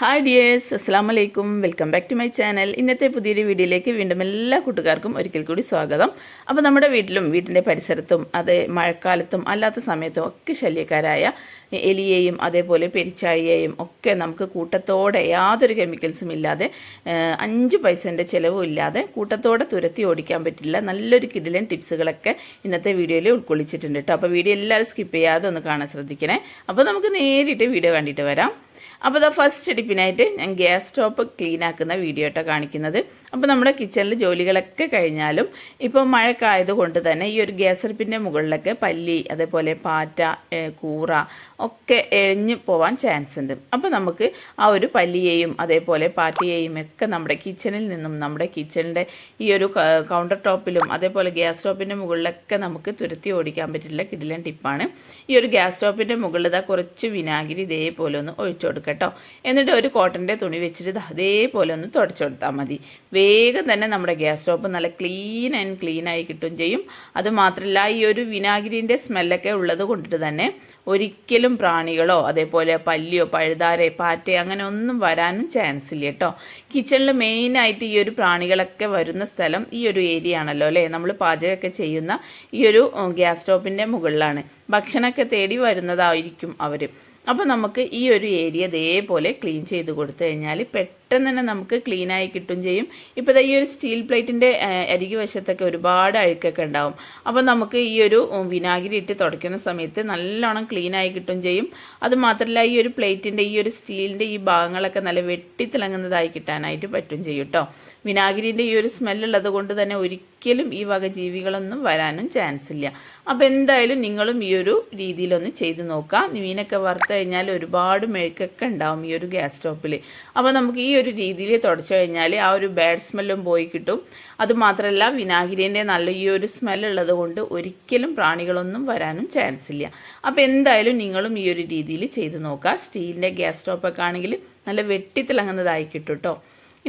Hi dears അസ്സാം വലൈക്കും welcome back to my channel ഇന്നത്തെ പുതിയൊരു വീഡിയോയിലേക്ക് വീണ്ടും എല്ലാ കൂട്ടുകാർക്കും ഒരിക്കൽ കൂടി സ്വാഗതം. അപ്പോൾ നമ്മുടെ വീട്ടിലും വീട്ടിന്റെ പരിസരത്തും അത് മഴക്കാലത്തും അല്ലാത്ത സമയത്തും ഒക്കെ ശല്യക്കാരായ എലിയെയും അതേപോലെ പെരിച്ചാഴിയെയും ഒക്കെ നമുക്ക് കൂട്ടത്തോടെ യാതൊരു കെമിക്കൽസും ഇല്ലാതെ അഞ്ച് പൈസന്റെ ചിലവും ഇല്ലാതെ കൂട്ടത്തോടെ തുരത്തി ഓടിക്കാൻ പറ്റില്ല. നല്ലൊരു കിടിലൻ ടിപ്സുകളൊക്കെ ഇന്നത്തെ വീഡിയോയിൽ ഉൾക്കൊള്ളിച്ചിട്ടുണ്ട് കേട്ടോ അപ്പോൾ വീഡിയോ എല്ലാവരും സ്കിപ്പ് ചെയ്യാതെ ഒന്ന് കാണാൻ ശ്രദ്ധിക്കണേ. അപ്പോൾ നമുക്ക് നേരിട്ട് വീഡിയോ കണ്ടിട്ട് വരാം. അപ്പോൾ ഫസ്റ്റ് ടിപ്പിനായിട്ട് ഞാൻ ഗ്യാസ് സ്റ്റോപ്പ് ക്ലീൻ ആക്കുന്ന വീഡിയോ കേട്ടോ കാണിക്കുന്നത്. അപ്പോൾ നമ്മുടെ കിച്ചണിൽ ജോലികളൊക്കെ കഴിഞ്ഞാലും ഇപ്പോൾ മഴക്കായത് കൊണ്ട് തന്നെ ഈ ഒരു ഗ്യാസ് അടുപ്പിന്റെ മുകളിലൊക്കെ പല്ലി അതേപോലെ പാറ്റ കൂറ ഒക്കെ എഴഞ്ഞു പോവാൻ ചാൻസ് ഉണ്ട്. അപ്പോൾ നമുക്ക് ആ ഒരു പല്ലിയെയും അതേപോലെ പാറ്റയെയും ഒക്കെ നമ്മുടെ കിച്ചണിൽ നിന്നും നമ്മുടെ കിച്ചണിന്റെ ഈ ഒരു കൗണ്ടർ ടോപ്പിലും അതേപോലെ ഗ്യാസ് സ്റ്റോപ്പിന്റെ മുകളിലൊക്കെ നമുക്ക് തുരത്തി ഓടിക്കാൻ പറ്റില്ല കിടിലൻ ടിപ്പാണ് ഈ ഒരു ഗ്യാസ് സ്റ്റോപ്പിന്റെ മുകളിൽ ഇതാ കുറച്ച് വിനാഗിരി ഇതേപോലെ ഒന്ന് ഒഴിച്ചു കൊടുക്കട്ടോ. എന്നിട്ട് ഒരു കോട്ടന്റെ തുണി വെച്ചിട്ട് അതേപോലെ ഒന്ന് തുടച്ചു കൊടുത്താൽ മതി. വേഗം തന്നെ നമ്മുടെ ഗ്യാസ് സ്റ്റോപ്പ് നല്ല ക്ലീൻ ആൻഡ് ക്ലീൻ ആയി കിട്ടും ചെയ്യും. അത് മാത്രമല്ല ഈ ഒരു വിനാഗിരിന്റെ സ്മെല്ലൊക്കെ ഉള്ളത് കൊണ്ടിട്ട് തന്നെ ഒരിക്കലും പ്രാണികളോ അതേപോലെ പല്ലിയോ പഴുതാരെ പാറ്റ അങ്ങനെ ഒന്നും വരാനും ചാൻസ് ഇല്ല കേട്ടോ. കിച്ചണിൽ മെയിനായിട്ട് ഈ ഒരു പ്രാണികളൊക്കെ വരുന്ന സ്ഥലം ഈ ഒരു ഏരിയ ആണല്ലോ അല്ലേ? നമ്മൾ പാചകമൊക്കെ ചെയ്യുന്ന ഈ ഒരു ഗ്യാസ് സ്റ്റോപ്പിന്റെ മുകളിലാണ്. ഭക്ഷണമൊക്കെ തേടി വരുന്നതായിരിക്കും അവർ അപ്പോൾ നമുക്ക് ഈ ഒരു ഏരിയ ഇതേപോലെ ക്ലീൻ ചെയ്ത് കൊടുത്തു കഴിഞ്ഞാൽ പെട്ടെന്ന് തന്നെ നമുക്ക് ക്ലീൻ ആയി കിട്ടും ചെയ്യും. ഇപ്പോൾ ഈ ഒരു സ്റ്റീൽ പ്ലേറ്റിന്റെ അരികി വശത്തൊക്കെ ഒരുപാട് അഴുക്കൊക്കെ ഉണ്ടാവും. അപ്പോൾ നമുക്ക് ഈ ഒരു വിനാഗിരി ഇട്ട് തുടയ്ക്കുന്ന സമയത്ത് നല്ലോണം ക്ലീൻ ആയി കിട്ടും ചെയ്യും. അതുമാത്രമല്ല ഈ ഒരു പ്ലേറ്റിന്റെ ഈ ഒരു സ്റ്റീലിന്റെ ഈ ഭാഗങ്ങളൊക്കെ നല്ല വെട്ടിത്തിളങ്ങുന്നതായി കിട്ടാനായിട്ട് പറ്റും ചെയ്യും കേട്ടോ വിനാഗിരിന്റെ ഈ ഒരു സ്മെല്ലുള്ളത് കൊണ്ട് തന്നെ ഒരിക്കലും ഈ വക ജീവികളൊന്നും വരാനും ചാൻസ് ഇല്ല. അപ്പോൾ എന്തായാലും നിങ്ങളും ഈ ഒരു രീതിയിലൊന്ന് ചെയ്തു നോക്കുക മീനൊക്കെ വറുത്ത് കഴിഞ്ഞാൽ ഒരുപാട് മെഴുക്കൊക്കെ ഉണ്ടാവും ഈ ഒരു ഗ്യാസ് സ്റ്റോപ്പിൽ അപ്പോൾ നമുക്ക് ഈ ഒരു രീതിയിൽ തുടച്ചു കഴിഞ്ഞാൽ ആ ഒരു ബാഡ് സ്മെല്ലും പോയി കിട്ടും. അതുമാത്രമല്ല വിനാഗിരിന്റെ നല്ല ഈ ഒരു സ്മെല്ലുള്ളത് കൊണ്ട് ഒരിക്കലും പ്രാണികളൊന്നും വരാനും ചാൻസ് ഇല്ല. അപ്പോൾ എന്തായാലും നിങ്ങളും ഈ ഒരു രീതിയിൽ ചെയ്ത് നോക്കുക. സ്റ്റീലിന്റെ ഗ്യാസ് സ്റ്റോപ്പൊക്കെ ആണെങ്കിൽ നല്ല വെട്ടിത്തിളങ്ങുന്നതായി കിട്ടും കേട്ടോ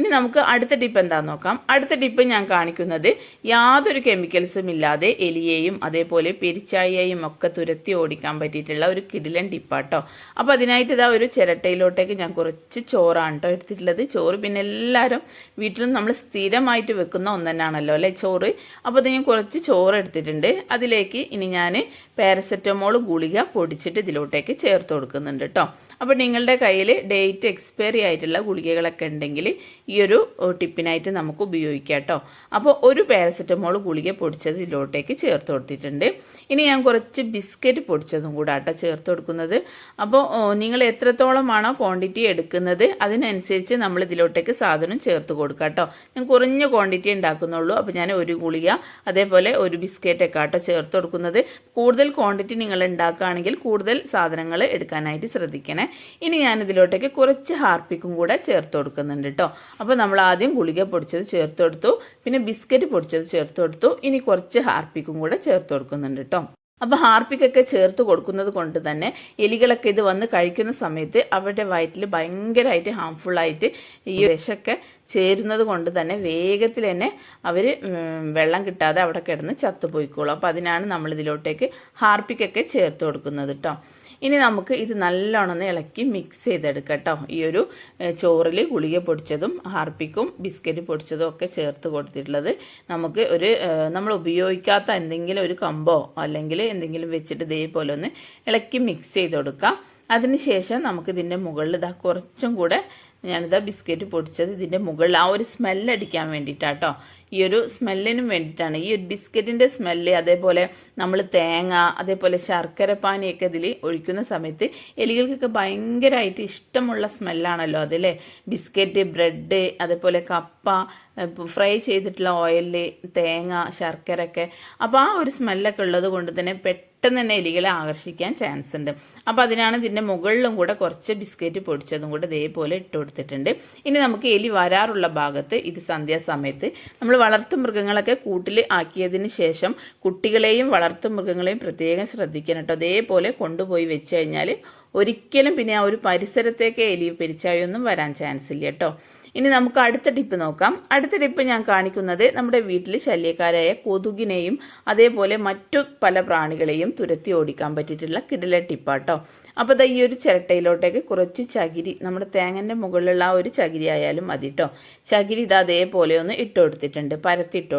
ഇനി നമുക്ക് അടുത്ത ടിപ്പ് എന്താണെന്ന് നോക്കാം. അടുത്ത ടിപ്പ് ഞാൻ കാണിക്കുന്നത് യാതൊരു കെമിക്കൽസും ഇല്ലാതെ എലിയെയും അതേപോലെ പെരിച്ചായയെയും ഒക്കെ തുരത്തി ഓടിക്കാൻ പറ്റിയിട്ടുള്ള ഒരു കിടിലൻ ടിപ്പാട്ടോ അപ്പോൾ അതിനായിട്ട് ഇതാ ഒരു ചിരട്ടയിലോട്ടേക്ക് ഞാൻ കുറച്ച് ചോറാണ് കേട്ടോ എടുത്തിട്ടുള്ളത്. ചോറ് പിന്നെ എല്ലാവരും വീട്ടിലും നമ്മൾ സ്ഥിരമായിട്ട് വെക്കുന്ന ഒന്ന് തന്നെയാണല്ലോ അല്ലേ ചോറ്? അപ്പോൾ അത് ഞാൻ കുറച്ച് ചോറ് എടുത്തിട്ടുണ്ട്. അതിലേക്ക് ഇനി ഞാൻ പാരസെറ്റമോൾ ഗുളിക പൊടിച്ചിട്ട് ഇതിലോട്ടേക്ക് ചേർത്ത് കൊടുക്കുന്നുണ്ട് കേട്ടോ അപ്പോൾ നിങ്ങളുടെ കയ്യിൽ ഡേറ്റ് എക്സ്പയറി ആയിട്ടുള്ള ഗുളികകളൊക്കെ ഉണ്ടെങ്കിൽ ഈ ഒരു ടിപ്പിനായിട്ട് നമുക്ക് ഉപയോഗിക്കാം കേട്ടോ. അപ്പോൾ ഒരു പാരസെറ്റമോൾ ഗുളിക പൊടിച്ചത് ഇതിലോട്ടേക്ക് ചേർത്ത് കൊടുത്തിട്ടുണ്ട്. ഇനി ഞാൻ കുറച്ച് ബിസ്ക്കറ്റ് പൊടിച്ചതും കൂടെ ആട്ടോ ചേർത്ത് കൊടുക്കുന്നത്. അപ്പോൾ നിങ്ങൾ എത്രത്തോളമാണോ ക്വാണ്ടിറ്റി എടുക്കുന്നത് അതിനനുസരിച്ച് നമ്മൾ ഇതിലോട്ടേക്ക് സാധനം ചേർത്ത് കൊടുക്കുക കേട്ടോ. ഞാൻ കുറഞ്ഞ ക്വാണ്ടിറ്റി ഉണ്ടാക്കുന്നുള്ളൂ. അപ്പോൾ ഞാൻ ഒരു ഗുളിക അതേപോലെ ഒരു ബിസ്ക്കറ്റൊക്കെ ആട്ടോ ചേർത്ത് കൊടുക്കുന്നത്. കൂടുതൽ ക്വാണ്ടിറ്റി നിങ്ങൾ ഉണ്ടാക്കുകയാണെങ്കിൽ കൂടുതൽ സാധനങ്ങൾ എടുക്കാനായിട്ട് ശ്രദ്ധിക്കണേ. ഇനി ഞാൻ ഇതിലോട്ടേക്ക് കുറച്ച് ഹാർപ്പിക്കും കൂടെ ചേർത്ത് കൊടുക്കുന്നുണ്ട് കേട്ടോ. അപ്പോൾ നമ്മൾ ആദ്യം ഗുളിക പൊടിച്ചത് ചേർത്ത് കൊടുത്തു പിന്നെ ബിസ്ക്കറ്റ് പൊടിച്ചത് ചേർത്ത് കൊടുത്തു ഇനി കുറച്ച് ഹാർപ്പിക്കും കൂടെ ചേർത്ത് കൊടുക്കുന്നുണ്ട് കേട്ടോ അപ്പോൾ ഹാർപ്പിക്കൊക്കെ ചേർത്ത് കൊടുക്കുന്നത് കൊണ്ട് തന്നെ എലികളൊക്കെ ഇത് വന്ന് കഴിക്കുന്ന സമയത്ത് അവരുടെ വയറ്റിൽ ഭയങ്കരമായിട്ട് ഹാംഫുള്ളായിട്ട് ഈ വിഷമൊക്കെ ചേരുന്നത് കൊണ്ട് തന്നെ വേഗത്തിൽ തന്നെ അവർ വെള്ളം കിട്ടാതെ അവിടെ കിടന്ന് ചത്തുപോയിക്കോളും. അപ്പോൾ അതിനാണ് നമ്മളിതിലോട്ടേക്ക് ഹാർപ്പിക്കൊക്കെ ചേർത്ത് കൊടുക്കുന്നത് കേട്ടോ ഇനി നമുക്ക് ഇത് നല്ലോണം ഒന്ന് ഇളക്കി മിക്സ് ചെയ്തെടുക്കാം കേട്ടോ. ഈ ഒരു ചോറിൽ ഗുളിക പൊടിച്ചതും ഹാർപ്പിക്കും ബിസ്ക്കറ്റ് പൊടിച്ചതും ഒക്കെ ചേർത്ത് കൊടുത്തിട്ടുള്ളത്. നമുക്ക് ഒരു നമ്മൾ ഉപയോഗിക്കാത്ത എന്തെങ്കിലും ഒരു കമ്പോ അല്ലെങ്കിൽ എന്തെങ്കിലും വെച്ചിട്ട് ഇതേപോലെ ഒന്ന് ഇളക്കി മിക്സ് ചെയ്ത് കൊടുക്കാം. അതിനുശേഷം നമുക്ക് ഇതിന്റെ മുകളിൽ ഇതാ കുറച്ചും കൂടെ ഞാനിതാ ബിസ്ക്കറ്റ് പൊടിച്ചത് ഇതിന്റെ മുകളിൽ ആ ഒരു സ്മെല്ലടിക്കാൻ വേണ്ടിയിട്ടാട്ടോ. ഈ ഒരു സ്മെല്ലിനും വേണ്ടിയിട്ടാണ്. ഈ ഒരു ബിസ്ക്കറ്റിന്റെ സ്മെല്ല് അതേപോലെ നമ്മൾ തേങ്ങ അതേപോലെ ശർക്കര പാനിയൊക്കെ ഇതിൽ ഒഴിക്കുന്ന സമയത്ത് എലികൾക്കൊക്കെ ഭയങ്കരമായിട്ട് ഇഷ്ടമുള്ള സ്മെല്ലാണല്ലോ അതിലെ ബിസ്ക്കറ്റ് ബ്രെഡ് അതേപോലെ കപ്പ ഫ്രൈ ചെയ്തിട്ടുള്ള ഓയിൽ തേങ്ങ ശർക്കര ഒക്കെ അപ്പോൾ ആ ഒരു സ്മെല്ലൊക്കെ ഉള്ളത് കൊണ്ട് തന്നെ പെട്ടെന്ന് തന്നെ എലികളെ ആകർഷിക്കാൻ ചാൻസ് ഉണ്ട്. അപ്പോൾ അതിനാണ് ഇതിന്റെ മുകളിലും കൂടെ കുറച്ച് ബിസ്ക്കറ്റ് പൊടിച്ചതും കൂടെ ഇതേപോലെ ഇട്ട് കൊടുത്തിട്ടുണ്ട്. ഇനി നമുക്ക് എലി വരാറുള്ള ഭാഗത്ത് ഇത് സന്ധ്യാസമയത്ത് നമ്മൾ വളർത്തു മൃഗങ്ങളൊക്കെ കൂട്ടിൽ ആക്കിയതിന് ശേഷം കുട്ടികളെയും വളർത്തു മൃഗങ്ങളെയും പ്രത്യേകം ശ്രദ്ധിക്കണം കേട്ടോ. അതേപോലെ കൊണ്ടുപോയി വെച്ച് കഴിഞ്ഞാൽ ഒരിക്കലും പിന്നെ ആ ഒരു പരിസരത്തേക്ക് എലി പെരിച്ചാഴിയൊന്നും വരാൻ ചാൻസ് ഇല്ല കേട്ടോ. ഇനി നമുക്ക് അടുത്ത ടിപ്പ് നോക്കാം. അടുത്ത ടിപ്പ് ഞാൻ കാണിക്കുന്നത് നമ്മുടെ വീട്ടിൽ ശല്യക്കാരായ കൊതുകിനെയും അതേപോലെ മറ്റു പല പ്രാണികളെയും തുരത്തി ഓടിക്കാൻ പറ്റിയിട്ടുള്ള കിടില ടിപ്പാട്ടോ. അപ്പോൾ ദാ ഈ ഒരു ചിരട്ടയിലോട്ടേക്ക് കുറച്ച് ചകിരി നമ്മുടെ തേങ്ങന്റെ മുകളിലുള്ള ആ ഒരു ചകിരി ആയാലും മതി കേട്ടോ ചകിരി ഇത് അതേപോലെ ഒന്ന് ഇട്ട് കൊടുത്തിട്ടുണ്ട്. പരത്തി ഇട്ട്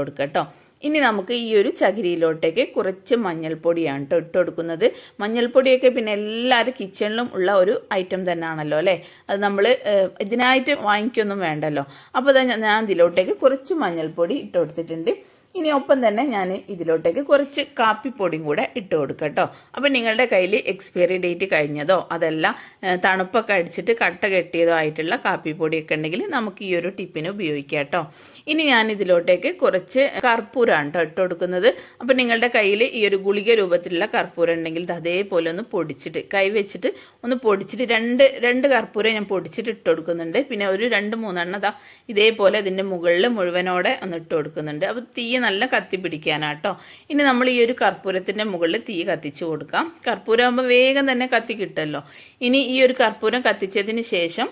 ഇനി നമുക്ക് ഈ ഒരു ചകിരിയിലോട്ടേക്ക് കുറച്ച് മഞ്ഞൾപ്പൊടിയാണ് കേട്ടോ ഇട്ട് കൊടുക്കുന്നത്. മഞ്ഞൾപ്പൊടിയൊക്കെ പിന്നെ എല്ലാവരും കിച്ചണിലും ഉള്ള ഒരു ഐറ്റം തന്നെയാണല്ലോ അല്ലേ? അത് നമ്മൾ ഇതിനായിട്ട് വാങ്ങിക്കൊന്നും വേണ്ടല്ലോ. അപ്പോൾ ഞാൻ ഇതിലോട്ടേക്ക് കുറച്ച് മഞ്ഞൾപ്പൊടി ഇട്ട് കൊടുത്തിട്ടുണ്ട്. ഇനി ഒപ്പം തന്നെ ഞാൻ ഇതിലോട്ടേക്ക് കുറച്ച് കാപ്പിപ്പൊടിയും കൂടെ ഇട്ട് കൊടുക്കുക കേട്ടോ അപ്പോൾ നിങ്ങളുടെ കയ്യിൽ എക്സ്പയറി ഡേറ്റ് കഴിഞ്ഞതോ അതെല്ലാം തണുപ്പൊക്കെ അടിച്ചിട്ട് കട്ട കെട്ടിയതോ ആയിട്ടുള്ള കാപ്പിപ്പൊടിയൊക്കെ ഉണ്ടെങ്കിൽ നമുക്ക് ഈ ഒരു ടിപ്പിന് ഉപയോഗിക്കാം കേട്ടോ ഇനി ഞാൻ ഇതിലോട്ടേക്ക് കുറച്ച് കർപ്പൂരമാണ് ഇട്ട് കൊടുക്കുന്നത് അപ്പോൾ നിങ്ങളുടെ കയ്യിൽ ഈ ഒരു ഗുളിക രൂപത്തിലുള്ള കർപ്പൂരം ഉണ്ടെങ്കിൽ ഇത് അതേപോലെ ഒന്ന് പൊടിച്ചിട്ട് കൈ വെച്ചിട്ട് ഒന്ന് പൊടിച്ചിട്ട് രണ്ട് രണ്ട് കർപ്പൂരം ഞാൻ പൊടിച്ചിട്ട് ഇട്ട് കൊടുക്കുന്നുണ്ട് പിന്നെ ഒരു രണ്ട് മൂന്നെണ്ണം അതാ ഇതേപോലെ ഇതിന്റെ മുകളിൽ മുഴുവനോടെ ഒന്ന് ഇട്ട് കൊടുക്കുന്നുണ്ട് അപ്പോൾ തീ നല്ല കത്തി പിടിക്കാനാട്ടോ ഇനി നമ്മൾ ഈ ഒരു കർപ്പൂരത്തിന്റെ മുകളിൽ തീ കത്തിച്ച് കൊടുക്കാം. കർപ്പൂരം ആകുമ്പോൾ വേഗം തന്നെ കത്തി കിട്ടുമല്ലോ ഇനി ഈ ഒരു കർപ്പൂരം കത്തിച്ചതിന് ശേഷം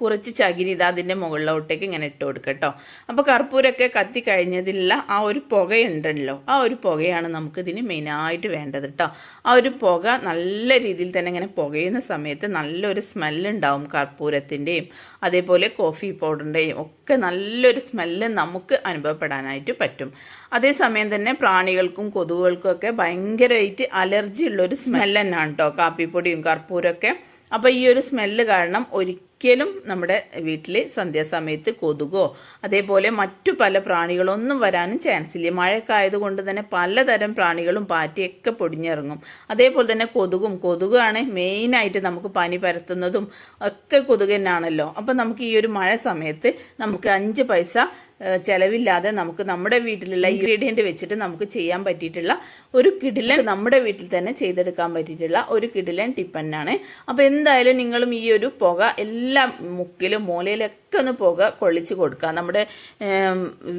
കുറച്ച് ചകിരി ഇത് അതിന്റെ മുകളിലോട്ടേക്ക് ഇങ്ങനെ ഇട്ട് കൊടുക്കുക കേട്ടോ. അപ്പോൾ കർപ്പൂരമൊക്കെ കത്തി കഴിഞ്ഞതിലുള്ള ആ ഒരു പുകയുണ്ടല്ലോ ആ ഒരു പുകയാണ് നമുക്ക് ഇതിന് മെയിനായിട്ട് വേണ്ടത് കേട്ടോ. ആ ഒരു പുക നല്ല രീതിയിൽ തന്നെ ഇങ്ങനെ പുകയുന്ന സമയത്ത് നല്ലൊരു സ്മെല്ലുണ്ടാവും കർപ്പൂരത്തിന്റെയും അതേപോലെ കോഫി പൗഡറിന്റെയും ഒക്കെ നല്ലൊരു സ്മെല്ല് നമുക്ക് അനുഭവപ്പെടാനായിട്ട് പറ്റും. അതേസമയം തന്നെ പ്രാണികൾക്കും കൊതുകുകൾക്കും ഒക്കെ ഭയങ്കരമായിട്ട് അലർജി ഉള്ളൊരു സ്മെല്ല് തന്നെയാണ് കേട്ടോ കാപ്പിപ്പൊടിയും കർപ്പൂരമൊക്കെ അപ്പോൾ ഈ ഒരു സ്മെല്ല് കാരണം ഒരിക്കലും നമ്മുടെ വീട്ടിൽ സന്ധ്യാസമയത്ത് കൊതുകോ അതേപോലെ മറ്റു പല പ്രാണികളൊന്നും വരാനും ചാൻസ് ഇല്ല. മഴയൊക്കെ ആയതുകൊണ്ട് തന്നെ പലതരം പ്രാണികളും പാറ്റിയൊക്കെ പൊടിഞ്ഞിറങ്ങും. അതേപോലെ തന്നെ കൊതുകും. കൊതുകാണ് മെയിനായിട്ട് നമുക്ക് പനി പരത്തുന്നതും ഒക്കെ കൊതുക് തന്നെയാണല്ലോ അപ്പം നമുക്ക് ഈ ഒരു മഴ സമയത്ത് നമുക്ക് അഞ്ച് പൈസ ചിലവില്ലാതെ നമുക്ക് നമ്മുടെ വീട്ടിലുള്ള ഇൻഗ്രീഡിയന്റ് വെച്ചിട്ട് നമുക്ക് ചെയ്യാൻ പറ്റിയിട്ടുള്ള ഒരു കിടിലൻ നമ്മുടെ വീട്ടിൽ തന്നെ ചെയ്തെടുക്കാൻ പറ്റിയിട്ടുള്ള ഒരു കിടിലൻ ടിപ്പൻ ആണ് അപ്പോൾ എന്തായാലും നിങ്ങളും ഈ ഒരു പുക എല്ലാ മുക്കിലും മൂലയിലൊക്കെ ഒന്ന് പുക കൊള്ളിച്ച് കൊടുക്കുക. നമ്മുടെ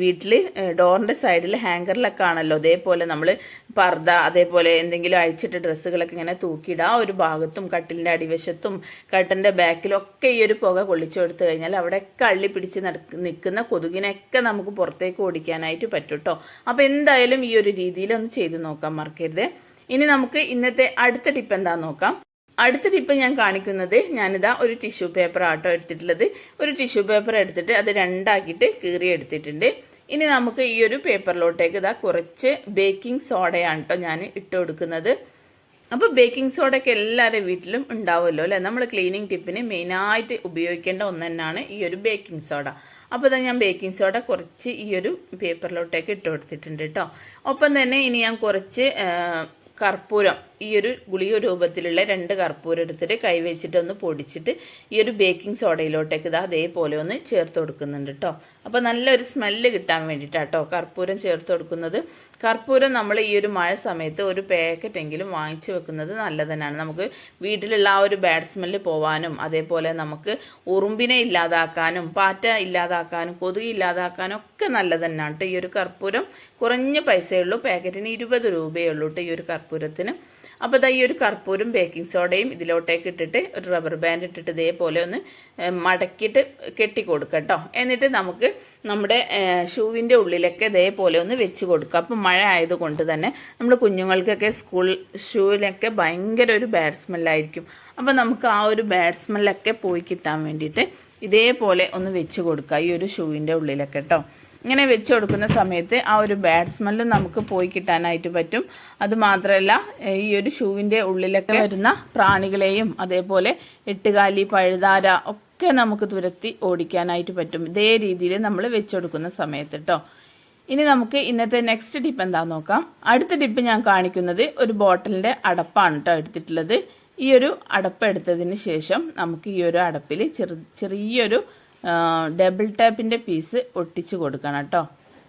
വീട്ടിൽ ഡോറിന്റെ സൈഡിൽ ഹാങ്കറിലൊക്കെ ആണല്ലോ. അതേപോലെ നമ്മൾ പർദ്ദ അതേപോലെ എന്തെങ്കിലും അഴിച്ചിട്ട് ഡ്രസ്സുകളൊക്കെ ഇങ്ങനെ തൂക്കിയിടുക. ആ ഒരു ഭാഗത്തും കട്ടിലിന്റെ അടിവശത്തും കട്ടന്റെ ബാക്കിലും ഒക്കെ ഈ ഒരു പുക കൊള്ളിച്ചു കൊടുത്തു കഴിഞ്ഞാൽ അവിടെയൊക്കെ അള്ളി പിടിച്ച് നിൽക്കുന്ന കൊതുകിനൊക്കെ നമുക്ക് പുറത്തേക്ക് ഓടിക്കാനായിട്ട് പറ്റും കേട്ടോ അപ്പോൾ എന്തായാലും ഈ ഒരു രീതിയിൽ ഒന്ന് ചെയ്ത് നോക്കാൻ മറക്കരുത്. ഇനി നമുക്ക് ഇന്നത്തെ അടുത്ത ടിപ്പ് എന്താണെന്ന് നോക്കാം. അടുത്ത ടിപ്പ് ഞാൻ കാണിക്കുന്നത് ഞാനിതാ ഒരു ടിഷ്യൂ പേപ്പർ ആട്ടോ എടുത്തിട്ടുള്ളത്. ഒരു ടിഷ്യൂ പേപ്പർ എടുത്തിട്ട് അത് രണ്ടാക്കിയിട്ട് കീറി എടുത്തിട്ടുണ്ട് ഇനി നമുക്ക് ഈ ഒരു പേപ്പറിലോട്ടേക്ക് ഇതാ കുറച്ച് ബേക്കിംഗ് സോഡയാണ് കേട്ടോ ഞാൻ ഇട്ട് കൊടുക്കുന്നത്. അപ്പോൾ ബേക്കിംഗ് സോഡയൊക്കെ എല്ലാവരുടെ വീട്ടിലും ഉണ്ടാവുമല്ലോ അല്ലേ? നമ്മൾ ക്ലീനിങ് ടിപ്പിന് മെയിനായിട്ട് ഉപയോഗിക്കേണ്ട ഒന്ന് തന്നെയാണ് ഈ ഒരു ബേക്കിംഗ് സോഡ അപ്പോൾ ഇതാ ഞാൻ ബേക്കിംഗ് സോഡ കുറച്ച് ഈ ഒരു പേപ്പറിലോട്ടേക്ക് ഇട്ട് കൊടുത്തിട്ടുണ്ട് കേട്ടോ ഒപ്പം തന്നെ ഇനി ഞാൻ കുറച്ച് കർപ്പൂരം ഈ ഒരു ഗുളിക രൂപത്തിലുള്ള രണ്ട് കർപ്പൂരം എടുത്തിട്ട് കൈ വെച്ചിട്ട് ഒന്ന് പൊടിച്ചിട്ട് ഈ ഒരു ബേക്കിംഗ് സോഡയിലോട്ടേക്ക് ഇതാ അതേപോലെ ഒന്ന് ചേർത്ത് കൊടുക്കുന്നുണ്ട് കേട്ടോ അപ്പോൾ നല്ലൊരു സ്മെല്ല് കിട്ടാൻ വേണ്ടിയിട്ടാണ് കേട്ടോ കർപ്പൂരം ചേർത്ത് കൊടുക്കുന്നത്. കർപ്പൂരം നമ്മൾ ഈ ഒരു മഴ സമയത്ത് ഒരു പാക്കറ്റ് എങ്കിലും വാങ്ങിച്ചു വെക്കുന്നത് നല്ലതന്നെയാണ് നമുക്ക് വീട്ടിലുള്ള ആ ഒരു ബാഡ് സ്മെല്ല് പോവാനും അതേപോലെ നമുക്ക് ഉറുമ്പിനെ ഇല്ലാതാക്കാനും പാറ്റ ഇല്ലാതാക്കാനും കൊതുക് ഇല്ലാതാക്കാനും ഒക്കെ നല്ലതന്നെയാണ് കേട്ടോ ഈ ഒരു കർപ്പൂരം. കുറഞ്ഞ പൈസയുള്ളൂ പാക്കറ്റിന് ഇരുപത് രൂപയേ ഉള്ളൂ കേട്ടോ ഈ ഒരു കർപ്പൂരത്തിന്. അപ്പോൾ ഇതാ ഈ ഒരു കർപ്പൂരും ബേക്കിംഗ് സോഡയും ഇതിലോട്ടേക്ക് ഇട്ടിട്ട് ഒരു റബ്ബർ ബാൻഡ് ഇട്ടിട്ട് ഇതേപോലെ ഒന്ന് മടക്കിയിട്ട് കെട്ടി കൊടുക്കുക കേട്ടോ എന്നിട്ട് നമുക്ക് നമ്മുടെ ഷൂവിന്റെ ഉള്ളിലൊക്കെ ഇതേപോലെ ഒന്ന് വെച്ച് കൊടുക്കുക അപ്പം മഴ ആയതുകൊണ്ട് തന്നെ നമ്മുടെ കുഞ്ഞുങ്ങൾക്കൊക്കെ സ്കൂൾ ഷൂവിലൊക്കെ ഭയങ്കര ഒരു ബാഡ് സ്മെല്ലായിരിക്കും അപ്പം നമുക്ക് ആ ഒരു ബാഡ് സ്മെല്ലൊക്കെ പോയി കിട്ടാൻ വേണ്ടിയിട്ട് ഇതേപോലെ ഒന്ന് വെച്ച് കൊടുക്കുക ഈ ഒരു ഷൂവിന്റെ ഉള്ളിലൊക്കെ കേട്ടോ ഇങ്ങനെ വെച്ച് കൊടുക്കുന്ന സമയത്ത് ആ ഒരു ബാഡ് സ്മെല്ലും നമുക്ക് പോയി കിട്ടാനായിട്ട് പറ്റും. അതുമാത്രമല്ല ഈ ഒരു ഷൂവിന്റെ ഉള്ളിലൊക്കെ വരുന്ന പ്രാണികളെയും അതേപോലെ എട്ടുകാലി പഴുതാര ഒക്കെ നമുക്ക് തുരത്തി ഓടിക്കാനായിട്ട് പറ്റും. ഇതേ രീതിയിൽ നമ്മൾ വെച്ച് കൊടുക്കുന്ന സമയത്ത് കേട്ടോ ഇനി നമുക്ക് ഇന്നത്തെ നെക്സ്റ്റ് ടിപ്പ് എന്താ നോക്കാം. അടുത്ത ടിപ്പ് ഞാൻ കാണിക്കുന്നത് ഒരു ബോട്ടിലിന്റെ അടപ്പാണ് കേട്ടോ എടുത്തിട്ടുള്ളത്. ഈ ഒരു അടപ്പ് എടുത്തതിന് ശേഷം നമുക്ക് ഈ ഒരു അടപ്പിൽ ചെറു ചെറിയൊരു ഡബിൾ ടാപ്പിന്റെ പീസ് ഒട്ടിച്ച് കൊടുക്കണം കേട്ടോ.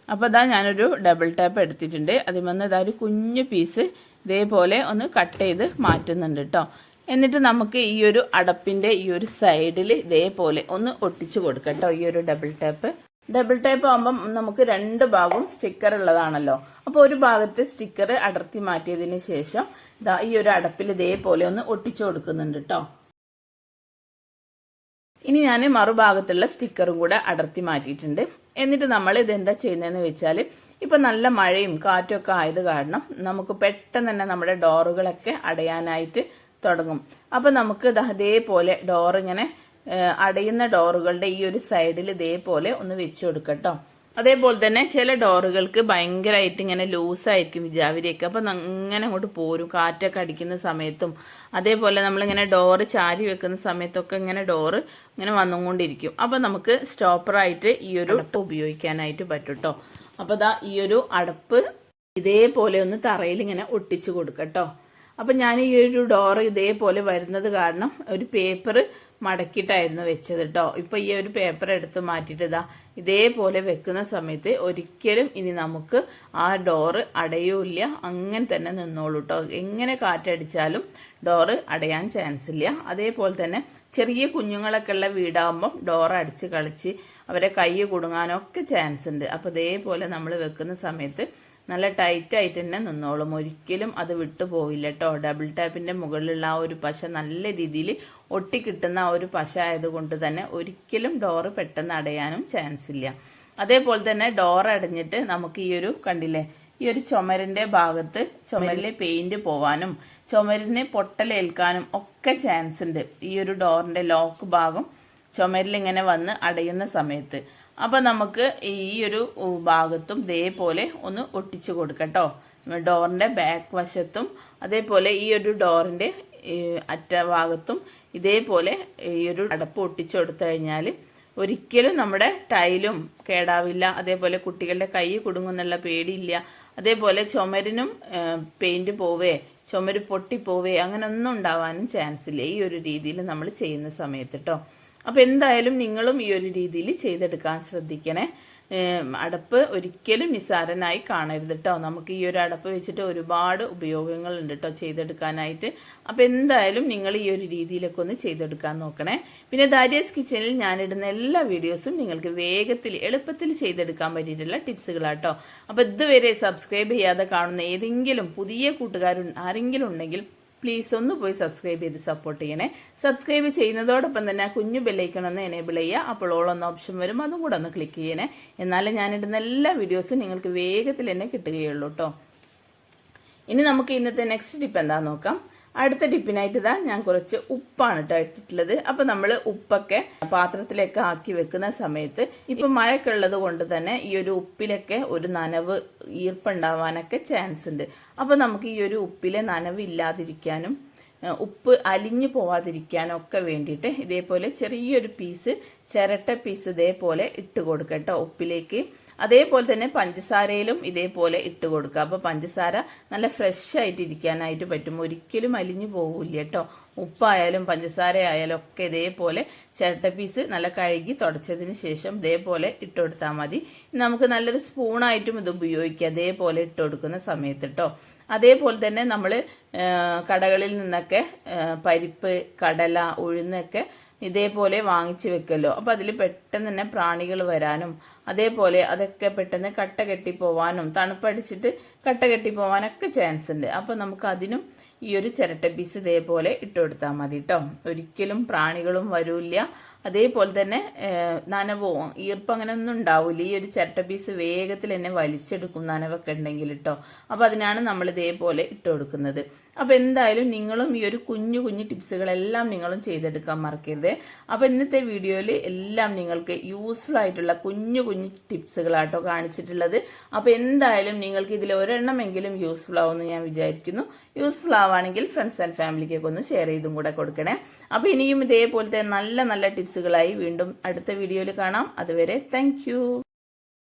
അപ്പോൾ ഇതാ ഞാനൊരു ഡബിൾ ടാപ്പ് എടുത്തിട്ടുണ്ട്. അതിൽ വന്ന് ഇതാ ഒരു കുഞ്ഞു പീസ് ഇതേപോലെ ഒന്ന് കട്ട് ചെയ്ത് മാറ്റുന്നുണ്ട് കേട്ടോ. എന്നിട്ട് നമുക്ക് ഈ ഒരു അടപ്പിന്റെ ഈ ഒരു സൈഡിൽ ഇതേപോലെ ഒന്ന് ഒട്ടിച്ച് കൊടുക്കാം കേട്ടോ ഈ ഒരു ഡബിൾ ടാപ്പ് ഡബിൾ ടൈപ്പ് ആകുമ്പം നമുക്ക് രണ്ട് ഭാഗവും സ്റ്റിക്കർ ഉള്ളതാണല്ലോ. അപ്പോൾ ഒരു ഭാഗത്ത് സ്റ്റിക്കർ അടർത്തി മാറ്റിയതിന് ശേഷം ഈ ഒരു അടപ്പിൽ ഇതേപോലെ ഒന്ന് ഒട്ടിച്ചു കൊടുക്കുന്നുണ്ട് കേട്ടോ. ഇനി ഞാൻ മറുഭാഗത്തുള്ള സ്റ്റിക്കറും കൂടെ അടർത്തി മാറ്റിയിട്ടുണ്ട്. എന്നിട്ട് നമ്മൾ ഇതെന്താ ചെയ്യുന്നതെന്ന് വെച്ചാൽ ഇപ്പം നല്ല മഴയും കാറ്റും ഒക്കെ ആയത് കാരണം നമുക്ക് പെട്ടെന്ന് തന്നെ നമ്മുടെ ഡോറുകളൊക്കെ അടയാനായിട്ട് തുടങ്ങും. അപ്പം നമുക്ക് അതേപോലെ ഡോർ ഇങ്ങനെ അടയുന്ന ഡോറുകളുടെ ഈ ഒരു സൈഡിൽ ഇതേപോലെ ഒന്ന് വെച്ച് കൊടുക്കട്ടോ. അതേപോലെ തന്നെ ചില ഡോറുകൾക്ക് ഭയങ്കരമായിട്ട് ഇങ്ങനെ ലൂസായിരിക്കും വിജാവിരിയൊക്കെ അപ്പം അങ്ങനെ അങ്ങോട്ട് പോരും. കാറ്റൊക്കെ അടിക്കുന്ന സമയത്തും അതേപോലെ നമ്മളിങ്ങനെ ഡോറ് ചാരി വെക്കുന്ന സമയത്തൊക്കെ ഇങ്ങനെ ഡോറ് ഇങ്ങനെ വന്നുകൊണ്ടിരിക്കും. അപ്പം നമുക്ക് സ്റ്റോപ്പറായിട്ട് ഈ ഒരു അടപ്പ്. ഉപയോഗിക്കാനായിട്ട് പറ്റും കേട്ടോ അപ്പോൾ ദാ ഈ ഒരു അടപ്പ് ഇതേപോലെ ഒന്ന് തറയിൽ ഇങ്ങനെ ഒട്ടിച്ചു കൊടുക്കട്ടോ അപ്പം ഞാൻ ഈ ഒരു ഡോറ് ഇതേപോലെ വരുന്നത് കാരണം ഒരു പേപ്പർ മടക്കിയിട്ടായിരുന്നു വെച്ചത് കേട്ടോ ഇപ്പൊ ഈ ഒരു പേപ്പർ എടുത്ത് മാറ്റിയിട്ട് ഇതാ ഇതേപോലെ വെക്കുന്ന സമയത്ത് ഒരിക്കലും ഇനി നമുക്ക് ആ ഡോറ് അടയൂല്ല. അങ്ങനെ തന്നെ നിന്നോളൂ കേട്ടോ എങ്ങനെ കാറ്റടിച്ചാലും ഡോറ് അടയാൻ ചാൻസ് ഇല്ല. അതേപോലെ തന്നെ ചെറിയ കുഞ്ഞുങ്ങളൊക്കെ ഉള്ള വീടാകുമ്പം ഡോറ് അടിച്ച് കളിച്ച് അവരെ കൈ കുടുങ്ങാനൊക്കെ ചാൻസ് ഉണ്ട്. അപ്പോൾ ഇതേപോലെ നമ്മൾ വെക്കുന്ന സമയത്ത് നല്ല ടൈറ്റ് ആയിട്ട് തന്നെ നിന്നോളും. ഒരിക്കലും അത് വിട്ടു പോവില്ല കേട്ടോ ഡബിൾ ടാപ്പിന്റെ മുകളിലുള്ള ആ ഒരു പശ നല്ല രീതിയിൽ ഒട്ടിക്കിട്ടുന്ന ആ ഒരു പശ ആയതുകൊണ്ട് തന്നെ ഒരിക്കലും ഡോറ് പെട്ടെന്ന് അടയാനും ചാൻസ് ഇല്ല. അതേപോലെ തന്നെ ഡോർ അടഞ്ഞിട്ട് നമുക്ക് ഈ ഒരു കണ്ടില്ലേ? ഈ ഒരു ചുമരിന്റെ ഭാഗത്ത് ചുമരിലെ പെയിന്റ് പോവാനും ചുമരിനെ പൊട്ടലേൽക്കാനും ഒക്കെ ചാൻസ് ഉണ്ട്. ഈ ഒരു ഡോറിന്റെ ലോക്ക് ഭാഗം ചുമരിലിങ്ങനെ വന്ന് അടയുന്ന സമയത്ത്. അപ്പം നമുക്ക് ഈ ഒരു ഭാഗത്തും ഇതേപോലെ ഒന്ന് ഒട്ടിച്ചു കൊടുക്കട്ടോ ഡോറിന്റെ ബാക്ക് വശത്തും അതേപോലെ ഈ ഒരു ഡോറിന്റെ അറ്റ ഭാഗത്തും ഇതേപോലെ ഈ ഒരു അടപ്പ് ഒട്ടിച്ചു കൊടുത്തു കഴിഞ്ഞാൽ ഒരിക്കലും നമ്മുടെ ടൈലും കേടാവില്ല. അതേപോലെ കുട്ടികളുടെ കൈ കുടുങ്ങുന്നുള്ള പേടിയില്ല. അതേപോലെ ചുമരിനും പെയിന്റ് പോവേ ചുമര് പൊട്ടിപ്പോവേ അങ്ങനെ ഒന്നും ഉണ്ടാവാനും ചാൻസ് ഇല്ല. ഈ ഒരു രീതിയിൽ നമ്മൾ ചെയ്യുന്ന സമയത്ത് കേട്ടോ അപ്പോൾ എന്തായാലും നിങ്ങളും ഈ ഒരു രീതിയിൽ ചെയ്തെടുക്കാൻ ശ്രദ്ധിക്കണേ. അടപ്പ് ഒരിക്കലും നിസാരനായി കാണരുത് കേട്ടോ നമുക്ക് ഈ ഒരു അടപ്പ് വെച്ചിട്ട് ഒരുപാട് ഉപയോഗങ്ങളുണ്ട് കേട്ടോ ചെയ്തെടുക്കാനായിട്ട്. അപ്പോൾ എന്തായാലും നിങ്ങൾ ഈ ഒരു രീതിയിലൊക്കെ ഒന്ന് ചെയ്തെടുക്കാൻ നോക്കണേ. പിന്നെ ദാരിയസ് കിച്ചണിൽ ഞാനിടുന്ന എല്ലാ വീഡിയോസും നിങ്ങൾക്ക് വേഗത്തിൽ എളുപ്പത്തിൽ ചെയ്തെടുക്കാൻ പറ്റിയിട്ടുള്ള ടിപ്സുകളാട്ടോ അപ്പോൾ ഇതുവരെ സബ്സ്ക്രൈബ് ചെയ്യാതെ കാണുന്ന ഏതെങ്കിലും പുതിയ കൂട്ടുകാരും ആരെങ്കിലും ഉണ്ടെങ്കിൽ പ്ലീസ് ഒന്ന് പോയി സബ്സ്ക്രൈബ് ചെയ്ത് സപ്പോർട്ട് ചെയ്യണേ. സബ്സ്ക്രൈബ് ചെയ്യുന്നതോടൊപ്പം തന്നെ ആ കുഞ്ഞു ബെല്ലൈക്കൺ ഒന്ന് എനേബിൾ ചെയ്യുക. അപ്പോൾ ഓൾ എന്ന ഓപ്ഷൻ വരും. അതും കൂടെ ഒന്ന് ക്ലിക്ക് ചെയ്യണേ. എന്നാലേ ഞാനിടുന്ന എല്ലാ വീഡിയോസും നിങ്ങൾക്ക് വേഗത്തിൽ തന്നെ കിട്ടുകയുള്ളൂ കേട്ടോ ഇനി നമുക്ക് ഇന്നത്തെ നെക്സ്റ്റ് ടിപ്പ് എന്താണെന്ന് നോക്കാം. അടുത്ത ടിപ്പിനായിട്ട് ഇതാ ഞാൻ കുറച്ച് ഉപ്പാണ് കേട്ടോ എടുത്തിട്ടുള്ളത്. അപ്പം നമ്മൾ ഉപ്പൊക്കെ പാത്രത്തിലേക്ക് ആക്കി വെക്കുന്ന സമയത്ത് ഇപ്പം മഴയൊക്കെ ഉള്ളത് കൊണ്ട് തന്നെ ഈ ഒരു ഉപ്പിലൊക്കെ ഒരു നനവ് ഈർപ്പുണ്ടാവാനൊക്കെ ചാൻസ് ഉണ്ട്. അപ്പം നമുക്ക് ഈ ഒരു ഉപ്പിലെ നനവ് ഇല്ലാതിരിക്കാനും ഉപ്പ് അലിഞ്ഞു പോവാതിരിക്കാനും ഒക്കെ വേണ്ടിയിട്ട് ഇതേപോലെ ചെറിയൊരു പീസ് ചിരട്ട പീസ് ഇതേപോലെ ഇട്ട് കൊടുക്കട്ടോ ഉപ്പിലേക്ക്. അതേപോലെ തന്നെ പഞ്ചസാരയിലും ഇതേപോലെ ഇട്ട് കൊടുക്കുക. അപ്പോൾ പഞ്ചസാര നല്ല ഫ്രഷ് ആയിട്ട് ഇരിക്കാനായിട്ട് പറ്റും. ഒരിക്കലും അലിഞ്ഞു പോകില്ല കേട്ടോ. ഉപ്പായാലും പഞ്ചസാര ആയാലും ഒക്കെ ഇതേപോലെ ചിരട്ട പീസ് നല്ല കഴുകി തുടച്ചതിന് ശേഷം ഇതേപോലെ ഇട്ട് കൊടുത്താൽ മതി. നമുക്ക് നല്ലൊരു സ്പൂണായിട്ടും ഇത് ഉപയോഗിക്കാം. അതേപോലെ ഇട്ട് കൊടുക്കുന്ന സമയത്ത് കേട്ടോ. അതേപോലെ തന്നെ നമ്മൾ കടകളിൽ നിന്നൊക്കെ പരിപ്പ് കടല ഉഴുന്നൊക്കെ ഇതേപോലെ വാങ്ങിച്ച് വെക്കല്ലോ. അപ്പോൾ അതിൽ പെട്ടെന്ന് തന്നെ പ്രാണികൾ വരാനും അതേപോലെ അതൊക്കെ പെട്ടെന്ന് കട്ട കെട്ടി പോവാനും തണുപ്പടിച്ചിട്ട് കട്ട കെട്ടി പോവാനൊക്കെ ചാൻസ് ഉണ്ട്. അപ്പോൾ നമുക്ക് അതിനും ഈ ഒരു ചിരട്ട പീസ് ഇതേപോലെ ഇട്ട് കൊടുത്താൽ മതി കേട്ടോ ഒരിക്കലും പ്രാണികളും വരൂല്ല. അതേപോലെ തന്നെ നനവോ ഈർപ്പം അങ്ങനെ ഒന്നും ഉണ്ടാവില്ല ഈ ഒരു ചിരട്ട പീസ് വേഗത്തിൽ തന്നെ വലിച്ചെടുക്കും നനവൊക്കെ ഉണ്ടെങ്കിൽ കേട്ടോ അപ്പോൾ അതിനാണ് നമ്മൾ ഇതേപോലെ ഇട്ട് കൊടുക്കുന്നത്. അപ്പോൾ എന്തായാലും നിങ്ങളും ഈ ഒരു കുഞ്ഞു കുഞ്ഞു ടിപ്സുകളെല്ലാം നിങ്ങളും ചെയ്തെടുക്കാൻ മറക്കരുത്. അപ്പോൾ ഇന്നത്തെ വീഡിയോയിൽ എല്ലാം നിങ്ങൾക്ക് യൂസ്ഫുൾ ആയിട്ടുള്ള കുഞ്ഞു കുഞ്ഞു ടിപ്സുകളാട്ടോ കാണിച്ചിട്ടുള്ളത്. അപ്പോൾ എന്തായാലും നിങ്ങൾക്ക് ഇതിൽ ഒരെണ്ണമെങ്കിലും യൂസ്ഫുൾ ആവുമെന്ന് ഞാൻ വിചാരിക്കുന്നു. യൂസ്ഫുൾ ആവുകയാണെങ്കിൽ ഫ്രണ്ട്സ് ആൻഡ് ഫാമിലിക്കൊക്കെ ഒന്ന് ഷെയർ ചെയ്തും കൂടെ കൊടുക്കണേ. അപ്പോൾ ഇനിയും ഇതേപോലത്തെ നല്ല നല്ല ടിപ്സുകളായി വീണ്ടും അടുത്ത വീഡിയോയിൽ കാണാം. അതുവരെ താങ്ക്